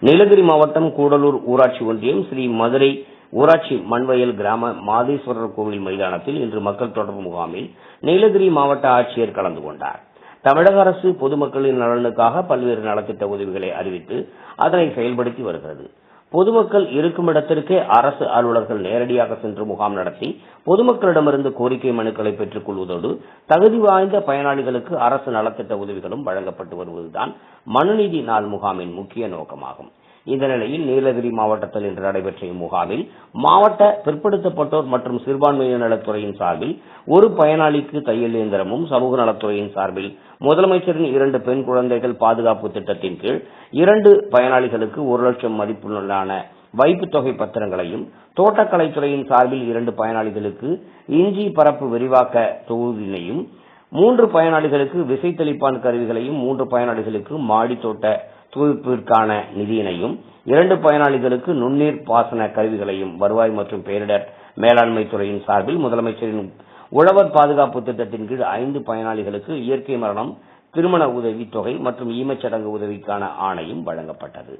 நீலகிரி மாவட்டம் கூடலூர் ஊராட்சி ஒன்றியம் ஸ்ரீ மதுரை ஊராட்சி மண்வயல் கிராம மாதேஸ்வரர் கோவில் மைதானத்தில் இன்று மக்கள் தொடர்பு முகாமில் நீலகிரி மாவட்ட ஆட்சியர் கலந்து கொண்டார். தமிழக அரசு பொதுமக்களின் நலனுக்காக பல்வேறு நலத்திட்ட உதவிகளை அறிவித்து அதனை செயல்படுத்தி வருகிறது. பொதுமக்கள் இருக்கும் இடத்திற்கே அரசு அலுவலர்கள் நேரடியாக சென்று முகாம் நடத்தி பொதுமக்களிடமிருந்து கோரிக்கை மனுக்களை பெற்றுக் கொள்வதோடு தகுதி வாய்ந்த பயனாளிகளுக்கு அரசு நலத்திட்ட உதவிகளும் வழங்கப்பட்டு வருவதுதான் மனுநீதி நாள் முகாமின் முக்கிய நோக்கமாகும். இந்த நிலையில் நீலகிரி மாவட்டத்தில் இன்று நடைபெற்ற இம்முகாமில் மாவட்ட பிற்படுத்தப்பட்டோர் மற்றும் சிறுபான்மையினர் நலத்துறையின் சார்பில் ஒரு பயனாளிக்கு தையல் இயந்திரமும் சமூக நலத்துறையின் சார்பில் முதலமைச்சரின் இரண்டு பெண் குழந்தைகள் பாதுகாப்பு திட்டத்தின் கீழ் இரண்டு பயனாளிகளுக்கு ஒரு லட்சம் மதிப்புள்ளான வைப்புத் தொகை பத்திரங்களையும் தோட்டக்கலைத்துறையின் சார்பில் இரண்டு பயனாளிகளுக்கு இஞ்சி பரப்பு விரிவாக்க தொகுதியினையும் மூன்று பயனாளிகளுக்கு விசைத்தளிப்பான் கருவிகளையும் மூன்று பயனாளிகளுக்கு மாடி தோட்ட தூய்ப்பிற்கான நிதியினையும் இரண்டு பயனாளிகளுக்கு நுண்ணீர் பாசன கருவிகளையும் வருவாய் மற்றும் பேரிடர் மேலாண்மை துறையின் சார்பில் முதலமைச்சரின் உழவர் பாதுகாப்பு திட்டத்தின் கீழ் ஐந்து பயனாளிகளுக்கு இயற்கை மரணம் திருமண உதவி தொகை மற்றும் ஈமச்சடங்கு உதவிக்கான ஆணையும் வழங்கப்பட்டது.